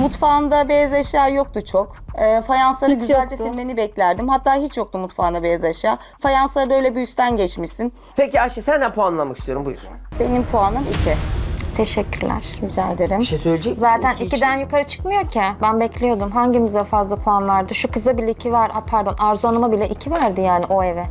Mutfağında beyaz eşya yoktu çok. E, fayansları Hiç güzelce yoktu. silmeni beklerdim. Hatta hiç yoktu mutfağında beyaz eşya. Fayansları da öyle bir üstten geçmişsin. Peki Ayşe senden puanlamak istiyorum buyur. Benim puanım 2. Teşekkürler. Rica ederim. Bir şey söyleyecek misin? Zaten İki için? ikiden yukarı çıkmıyor ki. Ben bekliyordum. Hangimize fazla puan verdi? Şu kıza bile iki ver. Aa, pardon Arzu Hanım'a bile iki verdi yani o eve.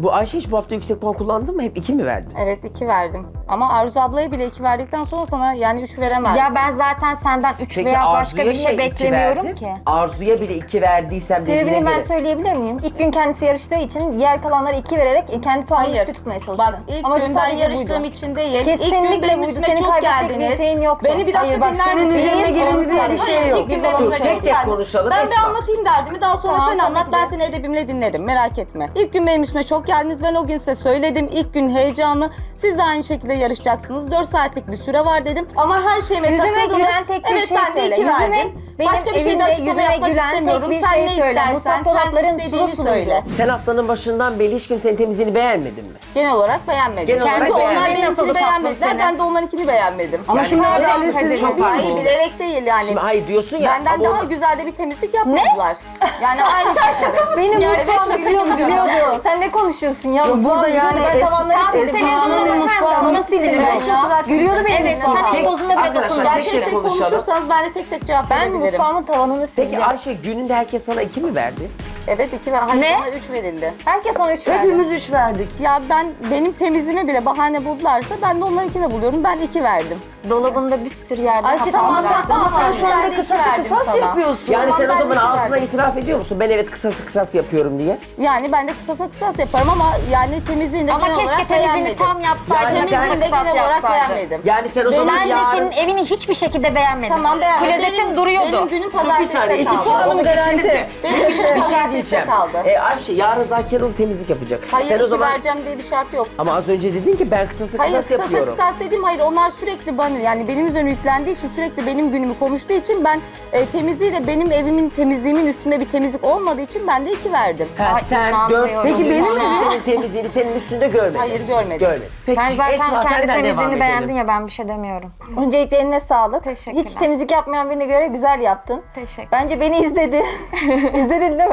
Bu Ayşe hiç bu hafta yüksek puan kullandın mı? Hep iki mi verdin? Evet 2 verdim. Ama Arzu ablaya bile 2 verdikten sonra sana yani 3 veremezdim. Ya ben zaten senden üç Peki veya başka Arzu'ya bir şey iki beklemiyorum verdin? ki. Arzu'ya bile iki verdiysem dediğine Sebebini ben göre. söyleyebilir miyim? İlk gün kendisi yarıştığı için diğer kalanları iki vererek kendi puanını üstü tutmaya çalıştı. Bak ilk Amacı gün ben sadece yarıştığım buydu. için değil. ilk Kesinlikle gün benim buydu. üstüme Senin çok kaybedecek bir geldiniz. şeyin yoktu. Beni bir dakika Hayır, bak, dinler senin üzerine Hayır, diye bir şey yok. İlk gün benim üstüme tek çok tek geldiniz. konuşalım, Ben bir Esma. anlatayım derdimi. Daha sonra Tamam, sen tabii anlat. ki. Ben seni edebimle dinlerim. Merak etme. İlk gün benim üstüme çok geldiniz. Ben o gün size söyledim. İlk gün heyecanlı. Siz de aynı şekilde yarışacaksınız. 4 saatlik bir süre var dedim. Ama her şeyime Yüzüme takıldınız. gülen tek bir evet, şey ben de söyle. iki Yüzüme, verdim. benim Başka bir şeyden evimde açıklama yüzüme yapmak gülen tek istemiyorum. bir Sen şey ne söyle. istersen, Mutfak sen dolapların istediğini sulu söyle. söyle. Sen haftanın başından beri hiç kimsenin temizliğini beğenmedin mi? Genel olarak beğenmedim. Genel Kendi olarak onlar beğenmedim. benimkini Nasıldı tatlım beğenmediler. Ben de onlarınkini beğenmedim. Ama Yani şimdi öyle adaletsizlik Kadir, değil Hayır mi? bilerek değil yani. Şimdi hayır diyorsun ya. Benden ama daha orada- güzel de bir temizlik yapmadılar. Yani aynı şekilde. Benim Gerçek mutfağımı şaka biliyordu yapacağım. biliyordu. Sen ne konuşuyorsun ya? Yok, burada biliyordu, yani Es- tavanları Esma sildim. Hanım'ın Ben mutfağı- sildim rahat- Gülüyordu benim Evet, sen hiç tozunda bile Arkadaşlar, dokunmadın. Tek tek tek konuşalım. konuşursanız ben de tek tek cevap Ben verebilirim. mutfağımın tavanını sildim. Peki Ayşe gününde herkes sana iki mi verdi? Evet iki ve hayır Ne? bana üç verildi. Herkes ona üç verdi. Hepimiz üç verdik. Ya ben benim temizliğime bile bahane buldularsa ben de onlarınkine buluyorum. Ben iki verdim. Dolabında bir sürü yerde Ayşe, hata tamam, var. sen- Ama sen şu Ben anda de iki verdim kısas sana. yapıyorsun. Yani sen o ben zaman iki ağzına verdim. itiraf ediyor musun? Ben evet kısası kısas yapıyorum diye. Yani ben de kısasa kısas yaparım ama yani temizliğinde Ama genel keşke olarak temizliğini beğenmedim. tam yapsaydın. Yani sen- Temizliğinde kısas genel olarak beğenmedim. Yani sen o zaman Ben de yarın... senin evini hiçbir şekilde beğenmedim. Tamam beğenmedim. Pulezetin Benim- duruyordu. Benim günüm Dur bir pazarteside saniye. iki kaldı. de- Benim Bir şey diyeceğim. kaldı. E, Ayşe yarın Zakiroğlu temizlik yapacak. Hayır sen o iki zaman... vereceğim diye bir şart yok. Ama az önce dedin ki ben kısası Hayır kısas kısasa yapıyorum. kısas dediğim hayır onlar sürekli bana yani benim üzerine yüklendiği için sürekli benim günümü konuştuğu için ben e, temizliği de benim evimin temizliğimin üstünde bir temizlik olmadığı için ben de iki verdim. Ha, Ay, sen inanmıyorum. dört... Peki benim Hiç mi? kimsenin temizliğini senin üstünde görmedin. Hayır görmedim. Görmedim. Peki Sen zaten Esma kendi senden devam temizliğini edelim. beğendin ya ben bir şey demiyorum. Öncelikle eline sağlık. Teşekkürler. Hiç temizlik yapmayan birine göre güzel yaptın. Teşekkür. Bence beni izledi. İzledin değil mi?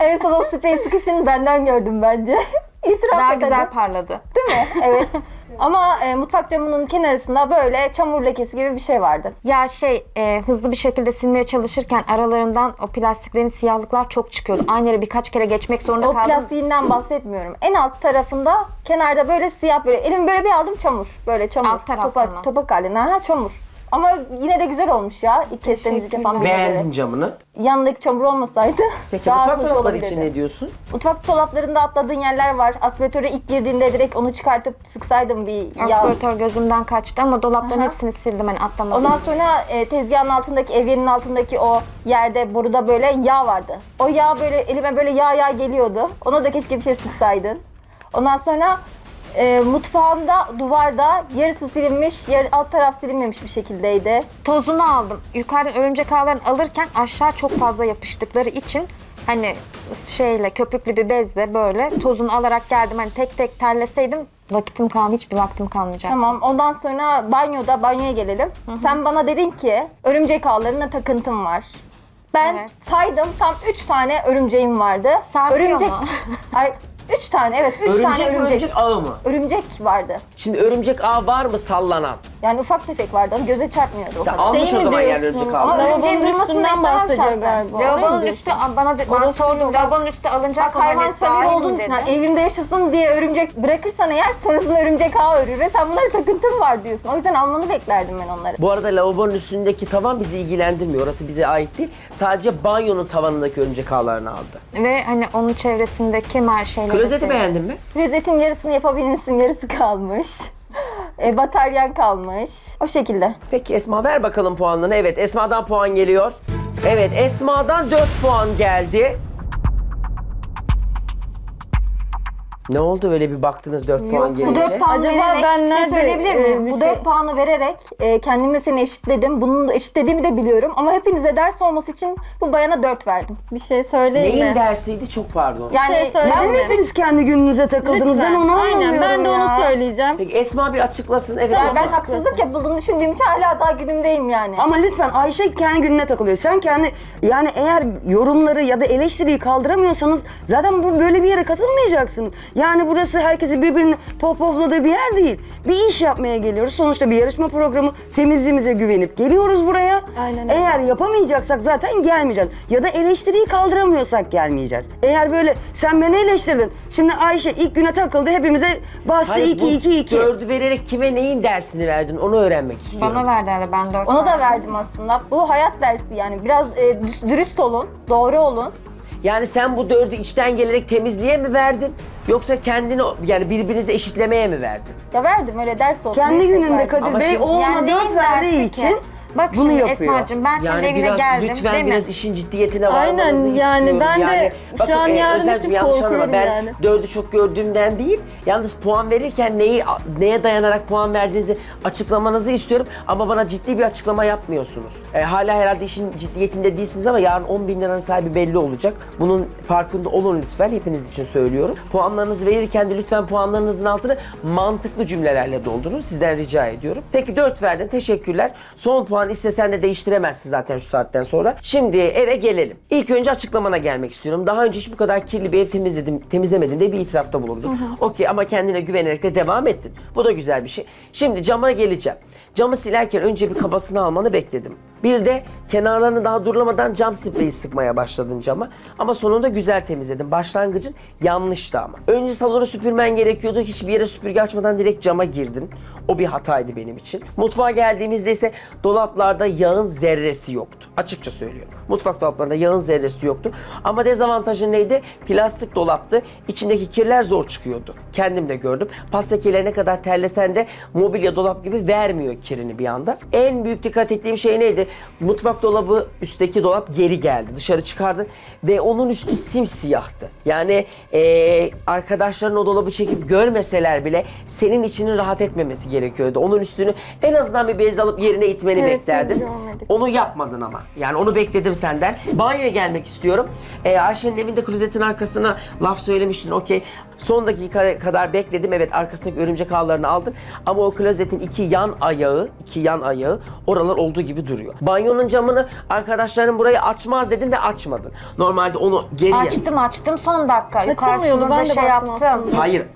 En son o sprey sıkışını benden gördüm bence. İtiraf Daha ederim. güzel parladı. Değil mi? Evet. Ama e, mutfak camının kenarında böyle çamur lekesi gibi bir şey vardı. Ya şey e, hızlı bir şekilde silmeye çalışırken aralarından o plastiklerin siyahlıklar çok çıkıyordu. Aynı yere birkaç kere geçmek zorunda O kaldım. plastiğinden bahsetmiyorum. En alt tarafında kenarda böyle siyah böyle elimi böyle bir aldım çamur. Böyle çamur. Alt tarafta topak, mı? topak halinde. Ha çamur. Ama yine de güzel olmuş ya. İlk kez temizlik yapan birine Beğendin camını. Yanındaki çamur olmasaydı Peki daha mutfak hoş dolapları olabilirdi. için ne diyorsun? Mutfak dolaplarında atladığın yerler var. Aspiratöre ilk girdiğinde direkt onu çıkartıp sıksaydım bir yağ. Aspiratör gözümden kaçtı ama dolapların Aha. hepsini sildim hani atlamadım. Ondan sonra e, tezgahın altındaki, evyenin altındaki o yerde boruda böyle yağ vardı. O yağ böyle elime böyle yağ yağ geliyordu. Ona da keşke bir şey sıksaydın. Ondan sonra e, mutfağında duvarda yarısı silinmiş, yer, alt taraf silinmemiş bir şekildeydi. Tozunu aldım. Yukarıdan örümcek ağlarını alırken aşağı çok fazla yapıştıkları için hani şeyle köpüklü bir bezle böyle tozunu alarak geldim. Hani tek tek terleseydim vakitim kalm hiçbir vaktim kalmayacak. Tamam ondan sonra banyoda banyoya gelelim. Sen bana dedin ki örümcek ağlarına takıntım var. Ben Evet. saydım tam 3 tane örümceğim vardı. Sarkıyor örümcek mu? Ay 3 tane evet 3 Örümcek tane mi örümcek. örümcek ağı mı? Örümcek vardı. Şimdi örümcek ağı var mı sallanan? Yani ufak tefek vardı. Onu göze çarpmıyordu o Da kadar. almış Şey o mi zaman yani diyorsun? örümcek Ama Lavabonun durmasını üstünden istemem bahsediyor şahsen. galiba. Lavabonun mı üstü bana de, bana Orası sordum. yok. Lavabonun üstü alınacak Bak mı? hayvan sever olduğun için dedi. hani evimde yaşasın diye örümcek bırakırsan eğer sonrasında örümcek ağı örür ve sen bunlara takıntın var diyorsun. O yüzden almanı beklerdim ben onları. Bu arada lavabonun üstündeki tavan bizi ilgilendirmiyor. Orası bize ait değil. Sadece banyonun tavanındaki örümcek ağlarını aldı. Ve hani onun çevresindeki mer şeyleri. Klozeti beğendin mi? Rozetin yarısını yapabilmişsin, yarısı kalmış. E, bataryan kalmış. O şekilde. Peki Esma ver bakalım puanını. Evet Esma'dan puan geliyor. Evet Esma'dan 4 puan geldi. Ne oldu öyle bir baktınız 4 puan Bu gelince? 4 puan Acaba vererek, ben bir şey nerede, söyleyebilir e, miyim? bir Bu şey- 4 puanı vererek e, kendimle seni eşitledim. Bunun da eşitlediğimi de biliyorum. Ama hepinize ders olması için bu bayana 4 verdim. Bir şey söyleyeyim Neyin mi? dersiydi çok pardon. Yani şey söyleyeyim ben mi? de- Hepiniz kendi gününüze takıldınız. Ben onu anlamıyorum Aynen ben de ya. onu söyleyeceğim. Peki Esma bir açıklasın. Evet Esma. ben haksızlık yapıldığını düşündüğüm için hala daha günümdeyim yani. Ama lütfen Ayşe kendi gününe takılıyor. Sen kendi yani eğer yorumları ya da eleştiriyi kaldıramıyorsanız zaten bu böyle bir yere katılmayacaksınız. Yani burası herkesi birbirini pohpohladığı bir yer değil. Bir iş yapmaya geliyoruz. Sonuçta bir yarışma programı temizliğimize güvenip geliyoruz buraya. Aynen öyle. Eğer yapamayacaksak zaten gelmeyeceğiz. Ya da eleştiriyi kaldıramıyorsak gelmeyeceğiz. Eğer böyle sen beni eleştirdin. Şimdi Ayşe ilk güne takıldı hepimize bastı Hayır, 2 bu 2 2. Dördü vererek kime neyin dersini verdin onu öğrenmek istiyorum. Bana verdi herhalde ben 4 Ona da verdim aslında. Bu hayat dersi yani. Biraz e, düz- dürüst olun, doğru olun. Yani sen bu dördü içten gelerek temizliğe mi verdin? Yoksa kendini yani birbirinizi eşitlemeye mi verdin? Ya verdim öyle ders olsun. Kendi yüksek gününde verdim. Kadir Ama Bey şimdi- o ona Yani neyin verdiği dersi ki? için Bak bunu şimdi yapıyor. Esma'cığım ben senin Yani evine biraz geldim lütfen değil mi? biraz işin ciddiyetine Aynen, varmanızı yani istiyorum. ben de şu an yarın Özelciğim, için yanlış anlama korkuyorum ben yani. dördü çok gördüğümden değil. Yalnız puan verirken neyi neye dayanarak puan verdiğinizi açıklamanızı istiyorum. Ama bana ciddi bir açıklama yapmıyorsunuz. E, hala herhalde işin ciddiyetinde değilsiniz ama yarın 10 bin liranın sahibi belli olacak. Bunun farkında olun lütfen. Hepiniz için söylüyorum. Puanlarınızı verirken de lütfen puanlarınızın altını mantıklı cümlelerle doldurun. Sizden rica ediyorum. Peki 4 verdin. Teşekkürler. Son puan istesen de değiştiremezsin zaten şu saatten sonra. Şimdi eve gelelim. İlk önce açıklamana gelmek istiyorum. Daha önce hiç bu kadar kirli bir ev temizledim, temizlemedim de bir itirafta bulundum. Okey ama kendine güvenerek de devam ettin. Bu da güzel bir şey. Şimdi cama geleceğim. Camı silerken önce bir kabasını almanı bekledim. Bir de kenarlarını daha durulamadan cam spreyi sıkmaya başladın cama. Ama sonunda güzel temizledin. Başlangıcın yanlıştı ama. Önce salonu süpürmen gerekiyordu. Hiçbir yere süpürge açmadan direkt cama girdin. O bir hataydı benim için. Mutfağa geldiğimizde ise dolaplarda yağın zerresi yoktu. Açıkça söylüyorum. Mutfak dolaplarında yağın zerresi yoktu. Ama dezavantajı neydi? Plastik dolaptı. İçindeki kirler zor çıkıyordu. Kendim de gördüm. Pasta kirleri ne kadar terlesen de mobilya dolap gibi vermiyor kirini bir anda. En büyük dikkat ettiğim şey neydi? Mutfak dolabı üstteki dolap geri geldi. Dışarı çıkardı ve onun üstü simsiyahtı. Yani eee, arkadaşların o dolabı çekip görmeseler bile senin içinin rahat etmemesi gerekiyordu. Onun üstünü en azından bir bez alıp yerine itmeni Evet, beklerdim. biz görmedik. Onu yapmadın ama. Yani onu bekledim senden. Banyoya gelmek istiyorum. Ee, Ayşe'nin evinde klozetin arkasına laf söylemiştin. Okey. Son dakika kadar bekledim. Evet arkasındaki örümcek ağlarını aldın. Ama o klozetin iki yan ayağı, iki yan ayağı oralar olduğu gibi duruyor. Banyonun camını arkadaşların burayı açmaz dedin ve açmadın. Normalde onu geriye... Açtım açtım son dakika. Yukarısını ben da de şey baktım yaptım. aslında. Hayır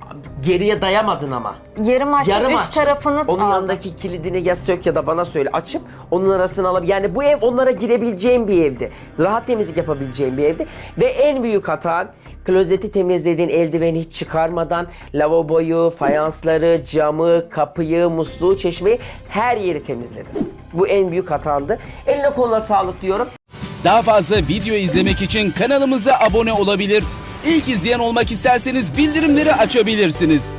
geriye dayamadın ama. Yarım açtım Yarım üst açtın. tarafınız Onun aldı. yanındaki kilidini ya sök ya da bana söyle açıp onun arasını alıp yani bu ev onlara girebileceğim bir evdi. Rahat temizlik yapabileceğim bir evdi. Ve en büyük hatan klozeti temizlediğin eldiveni hiç çıkarmadan lavaboyu, fayansları, camı, kapıyı, musluğu, çeşmeyi her yeri temizledin. Bu en büyük hatandı. Eline koluna sağlık diyorum. Daha fazla video izlemek için kanalımıza abone olabilir. İlk izleyen olmak isterseniz bildirimleri açabilirsiniz.